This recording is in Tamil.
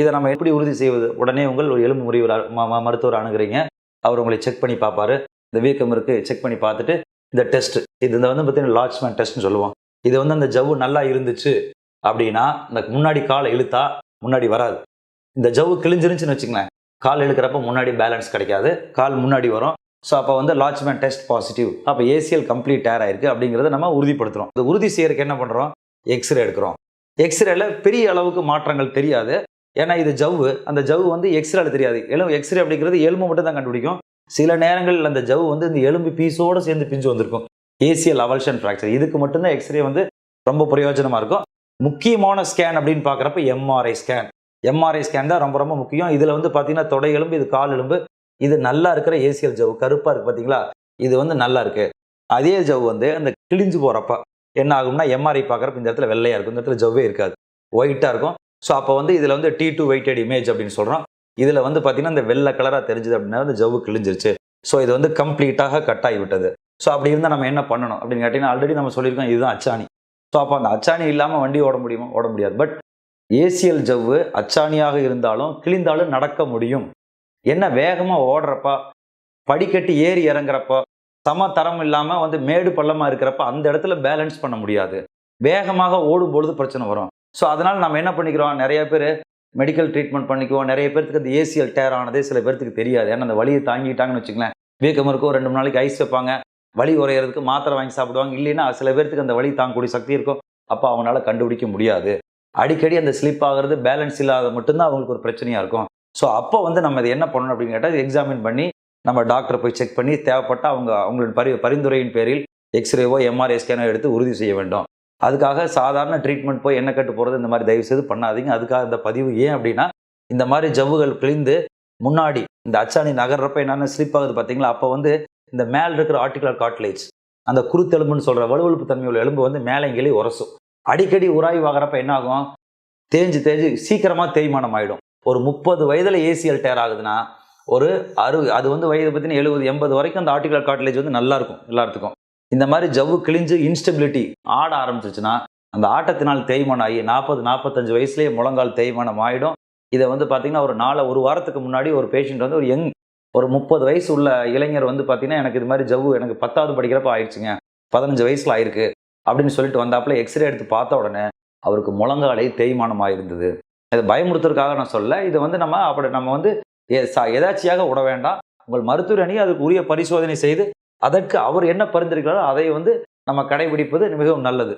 இதை நம்ம எப்படி உறுதி செய்வது? உடனே உங்கள் ஒரு எலும்பு முறிவு மருத்துவர் அணுகிறீங்க. அவர் உங்களை செக் பண்ணி பார்ப்பாரு. இந்த வீக்கம் இருக்கு செக் பண்ணி பார்த்துட்டு இந்த டெஸ்ட் இது இந்த வந்து பார்த்தீங்கன்னா லாட்ச்மேன் டெஸ்ட்னு சொல்லுவோம் இது வந்து அந்த ஜவ்வு நல்லா இருந்துச்சு அப்படின்னா இந்த முன்னாடி காலை இழுத்தா முன்னாடி வராது. இந்த ஜவ்வு கிழிஞ்சிருந்துச்சுன்னு வச்சுங்களேன் கால் இழுக்கிறப்ப முன்னாடி பேலன்ஸ் கிடைக்காது. கால் முன்னாடி வரும். ஸோ அப்போ வந்து லாட்ச்மேன் டெஸ்ட் பாசிட்டிவ் அப்போ ஏசிஎல் கம்ப்ளீட் டேர் ஆயிருக்கு அப்படிங்கிறத நம்ம உறுதிப்படுத்துகிறோம் இந்த உறுதி செய்யறதுக்கு என்ன பண்ணுறோம் எக்ஸ்ரே எடுக்கிறோம். எக்ஸ்ரேல பெரிய அளவுக்கு மாற்றங்கள் தெரியாது. ஏன்னா இது ஜவ்வு. அந்த ஜவ்வு வந்து எக்ஸ்ரேல தெரியாது. எலும்பு எக்ஸ்ரே அப்படிங்கிறது எலும்பு மட்டும் தான் கண்டுபிடிக்கும். சில நேரங்களில் அந்த ஜவ்வு வந்து இந்த எலும்பு பீஸோடு சேர்ந்து பிஞ்சு வந்திருக்கும். ஏசியல் அவல்ஷன் ஃப்ராக்சர் இதுக்கு மட்டும்தான் எக்ஸ்ரே வந்து ரொம்ப பிரயோஜனமாக இருக்கும். முக்கியமான ஸ்கேன் அப்படின்னு பார்க்குறப்ப எம்ஆர்ஐ ஸ்கேன் எம்ஆர்ஐ ஸ்கேன் தான் ரொம்ப ரொம்ப முக்கியம். இதில் வந்து பார்த்தீங்கன்னா தொடை எலும்பு இது கால் எலும்பு. இது நல்லா இருக்கிற ஏசியல் ஜவ்வு. கருப்பாக இருக்குது பார்த்தீங்களா இது வந்து நல்லா இருக்குது அதே ஜவ் வந்து அந்த கிழிஞ்சு போகிறப்ப என்ன ஆகும்னா எம்ஆர்ஐ பார்க்குறப்ப இந்த இடத்துல வெள்ளையாக இருக்கும். இந்த இடத்துல ஜவ்வே இருக்காது. ஒயிட்டாக இருக்கும். ஸோ அப்போ வந்து இதில் வந்து டி டூ வெயிட்டட் இமேஜ் அப்படின்னு சொல்கிறோம் இதில் வந்து பார்த்தீங்கன்னா இந்த வெள்ளை கலராக தெரிஞ்சுது அப்படின்னா வந்து ஜவ்வு கிழிஞ்சிருச்சு. ஸோ இது வந்து கம்ப்ளீட்டாக கட் ஆகி விட்டது ஸோ அப்படி இருந்தால் நம்ம என்ன பண்ணணும் அப்படின்னு கேட்டிங்கன்னா ஆல்ரெடி நம்ம சொல்லியிருக்கோம் இதுதான் அச்சாணி. ஸோ அப்போ அந்த அச்சாணி இல்லாமல் வண்டி ஓட முடியுமா? ஓட முடியாது. பட் ஏசியல் ஜவ்வு அச்சாணியாக இருந்தாலும் கிழிந்தாலும் நடக்க முடியும். என்ன வேகமாக ஓடுறப்ப படிக்கட்டு ஏறி இறங்குறப்ப சம தரம் இல்லாமல் வந்து மேடு பள்ளமாக இருக்கிறப்ப அந்த இடத்துல பேலன்ஸ் பண்ண முடியாது. வேகமாக ஓடும் பொழுது பிரச்சனை வரும். ஸோ அதனால் நம்ம என்ன பண்ணிக்கிறோம்? நிறைய பேர் மெடிக்கல் ட்ரீட்மெண்ட் பண்ணிக்குவோம். நிறைய பேர்த்துக்கு அந்த ஏசிஎல் டேர் ஆனதே சில பேர்த்துக்கு தெரியாது. ஏன்னா அந்த வலியை தாங்கிட்டாங்கன்னு வச்சுங்களேன் வீக்கம் இருக்கும். ரெண்டு மூணு நாளைக்கு ஐஸ் வைப்பாங்க. வலி உரையிறதுக்கு மாத்திரை வாங்கி சாப்பிடுவாங்க. இல்லைன்னா சில பேர்த்துக்கு அந்த வலி தாங்கக்கூடிய சக்தி இருக்கும். அப்போ அவங்களால கண்டுபிடிக்க முடியாது. அடிக்கடி அந்த ஸ்லிப் ஆகிறது பேலன்ஸ் இல்லாத மட்டும்தான் அவங்களுக்கு ஒரு பிரச்சனையாக இருக்கும். ஸோ அப்போ வந்து நம்ம இதை என்ன பண்ணணும் அப்படின்னு கேட்டால் எக்ஸாமின் பண்ணி நம்ம டாக்டரை போய் செக் பண்ணி தேவைப்பட்டால் அவங்க அவங்களோட பரி பரிந்துரையின் பேரில் எக்ஸ்ரேவோ எம்ஆர்ஐ ஸ்கேனோ எடுத்து உறுதி செய்ய வேண்டும். அதுக்காக சாதாரண ட்ரீட்மெண்ட் போய் எண்ணெய் கட்டு போகிறது இந்த மாதிரி தயவு செய்து பண்ணாதீங்க. அதுக்காக இந்த பதிவு ஏன் அப்படின்னா இந்த மாதிரி ஜவ்வுகள் கிழிந்து முன்னாடி இந்த அச்சாணி நகர்றப்ப என்னென்ன ஸ்லிப் ஆகுது பார்த்தீங்களா? அப்போ வந்து இந்த மேல் இருக்கிற ஆர்டிகுலர் காட்லேஜ் அந்த குருத்தெலும்புன்னு சொல்கிற வலுவழுப்பு தன்மையுள்ள எலும்பு வந்து மேலே கீழே உரசும். அடிக்கடி உராய்வாகிறப்ப என்ன ஆகும்? தேஞ்சு தேஞ்சு சீக்கிரமாக தேய்மானம் ஆகிடும் ஒரு முப்பது வயதில் ஏசிஎல் டேர் ஆகுதுன்னா ஒரு அறு அது வந்து வயது பார்த்தீங்கன்னா எழுபது எண்பது வரைக்கும் அந்த ஆர்டிகுலர் காட்லேஜ் வந்து நல்லா இருக்கும் எல்லாத்துக்கும். இந்த மாதிரி ஜவ்வு கிழிஞ்சு இன்ஸ்டபிலிட்டி ஆட ஆரம்பிச்சிச்சுன்னா அந்த ஆட்டத்தினால் தேய்மானம் ஆகி நாற்பது நாற்பத்தஞ்சு வயசுலேயே முழங்கால் தேய்மானம் ஆகிடும் இதை வந்து பார்த்தீங்கன்னா ஒரு நாளை ஒரு வாரத்துக்கு முன்னாடி ஒரு பேஷண்ட் வந்து ஒரு யங் ஒரு முப்பது வயசு உள்ள இளைஞர் வந்து பார்த்தீங்கன்னா எனக்கு இது மாதிரி ஜவ்வு எனக்கு பத்தாவது படிக்கிறப்ப ஆயிடுச்சுங்க. பதினஞ்சு வயசில் ஆயிருக்கு அப்படின்னு சொல்லிட்டு வந்தாப்புல எக்ஸ்ரே எடுத்து பார்த்த உடனே அவருக்கு முழங்காலை தேய்மானம் ஆயிருந்தது இதை பயமுறுத்துறதுக்காக நான் சொல்ல இதை வந்து நம்ம அப்படி நம்ம வந்து எ- எதாச்சியாக விட வேண்டாம். உங்கள் மருத்துவர் அணி அதுக்கு உரிய பரிசோதனை செய்து அதற்கு அவர் என்ன பரிந்துரைக்கிறாரோ அதை வந்து நம்ம கடைபிடிப்பது மிகவும் நல்லது.